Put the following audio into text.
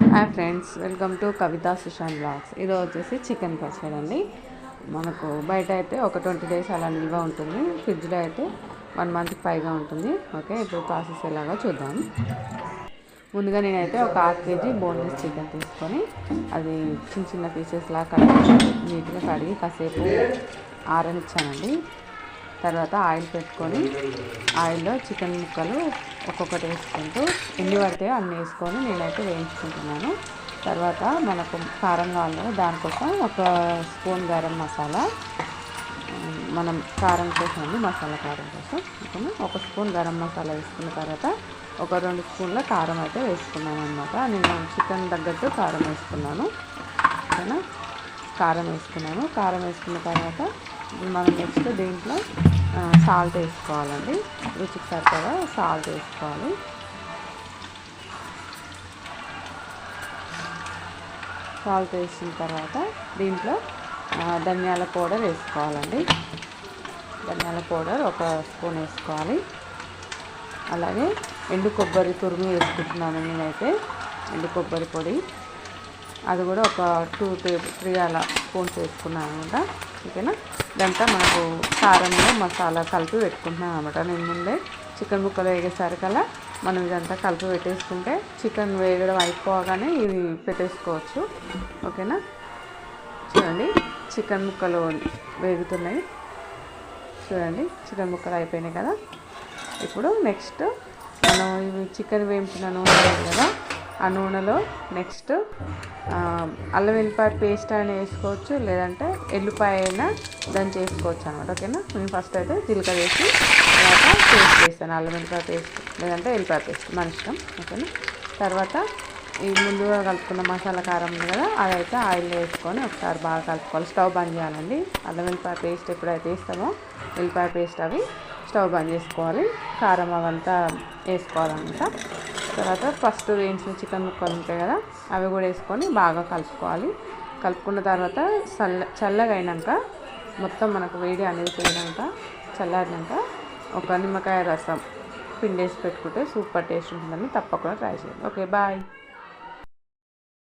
Hi friends welcome to Kavitha Sushanth blogs ఇది వచ్చేసి chicken పచ్చడి అండి. మనకు బయట అయితే ఒక ట్వంటీ డేస్ అలా నిల్వ ఉంటుంది. ఫ్రిడ్జ్లో అయితే వన్ మంత్కి పైగా ఉంటుంది. ఓకే ఇప్పుడు ప్రాసెస్ ఎలాగో చూద్దాం. ముందుగా నేనైతే ఒక హాఫ్ కేజీ బోన్లెస్ చికెన్ తీసుకొని అది చిన్న చిన్న పీసెస్ లాగా కడిగి నీట్గా కడిగి కాసేపు ఆరనిచ్చానండి. తర్వాత ఆయిల్ పెట్టుకొని ఆయిల్లో చికెన్ ముక్కలు ఒక్కొక్కటి వేసుకుంటూ ఎన్ని పడితే అన్ని వేసుకొని నేనైతే వేయించుకుంటున్నాను. తర్వాత మనకు కారం కావాలి దానికోసం ఒక స్పూన్ గరం మసాలా మనం కారం కోసం అండి మసాలా కారం కోసం. ఓకేనా ఒక స్పూన్ గరం మసాలా వేసుకున్న తర్వాత ఒక రెండు స్పూన్ల కారం అయితే వేసుకున్నాను అనమాట నేను చికెన్ తగ్గట్టు కారం వేసుకున్నాను. ఓకేనా? కారం వేసుకున్నాను. కారం వేసుకున్న తర్వాత మనం నెక్స్ట్ దీంట్లో సాల్ట్ వేసుకోవాలండి. రుచికి సరిపడా సాల్ట్ వేసుకోవాలి. సాల్ట్ వేసిన తర్వాత దీంట్లో ధనియాల పౌడర్ వేసుకోవాలండి. ధనియాల పౌడర్ ఒక స్పూన్ వేసుకోవాలి. అలాగే ఎండు కొబ్బరి తురుము వేసుకుంటున్నాను నేనైతే ఎండు కొబ్బరి పొడి. అది కూడా ఒక టూ టేబుల్ త్రీ అలా స్పూన్స్ వేసుకున్నాను అనమాట. ఓకేనా? ఇదంతా మనకు కారంలో మసాలా కలిపి పెట్టుకుంటున్నాను అనమాట నేను ముందే చికెన్ ముక్కలు వేగేసరికల్లా మనం ఇదంతా కలిపి పెట్టేసుకుంటే చికెన్ వేగడం అయిపోగానే ఇవి పెట్టేసుకోవచ్చు. ఓకేనా? చూడండి చికెన్ ముక్కలు వేగుతున్నాయి. చూడండి చికెన్ ముక్కలు అయిపోయినాయి కదా. ఇప్పుడు నెక్స్ట్ మనం ఇవి చికెన్ వేయించిన నూనె కదా ఆ నూనెలో నెక్స్ట్ అల్లం వెల్లిపాయ పేస్ట్ అయినా వేసుకోవచ్చు లేదంటే ఎల్లిపాయ అయినా దాన్ని చేసుకోవచ్చు అనమాట ఓకేనా? నేను ఫస్ట్ అయితే జీలకర్ర వేసి తర్వాత పేస్ట్ వేస్తాను అల్లం వెల్లిపాయ పేస్ట్ లేదంటే వెల్లిపాయ పేస్ట్ మన ఇష్టం ఓకేనా? తర్వాత ఈ ముందుగా కలుపుకున్న మసాలా కారం ఉంది కదా అదైతే ఆయిల్ వేసుకొని ఒకసారి బాగా కలుపుకోవాలి. స్టవ్ బంద్ చేయాలండి. అల్లం వెల్లిపాయ పేస్ట్ ఎప్పుడైతే వేస్తామో వెల్లిపాయ పేస్ట్ అవి స్టవ్ బంద్ చేసుకోవాలి. కారం అవంతా వేసుకోవాలన్నమాట తర్వాత ఫస్ట్ వేయించిన చికెన్ ముక్కలు ఉంటాయి కదా అవి కూడా వేసుకొని బాగా కలుపుకోవాలి. కలుపుకున్న తర్వాత చల్ల చల్లగా అయినాక మొత్తం మనకు వేడి అనేది పోయినాక చల్లారినాక ఒక నిమ్మకాయ రసం పిండేసి పెట్టుకుంటే సూపర్ టేస్ట్ ఉంటుందని తప్పకుండా ట్రై చేయండి. Okay bye.